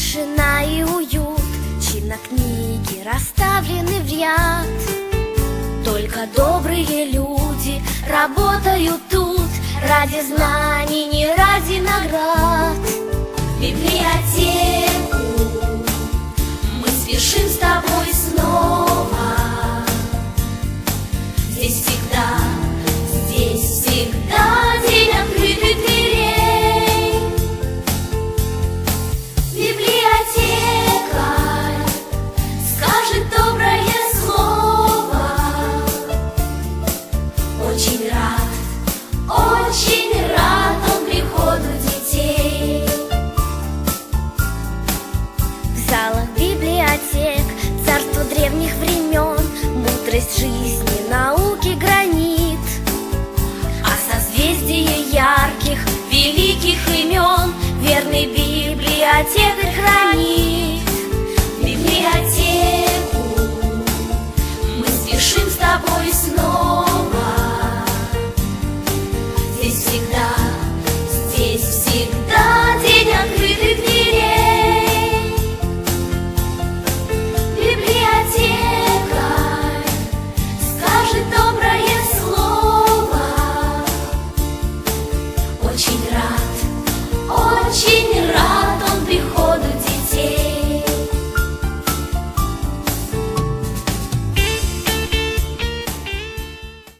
тишина и уют Чинно книги расставлены в ряд. Только добрые люди работают тут Ради знаний, не ради наград. Библиотеку мы спешим с тобой снова. Здесь всегда, жизни, науки гранит А созвездие ярких, великих имен Верный библиотекарь хранит. Библиотеку мы спешим с тобой снова. Здесь всегда, здесь всегда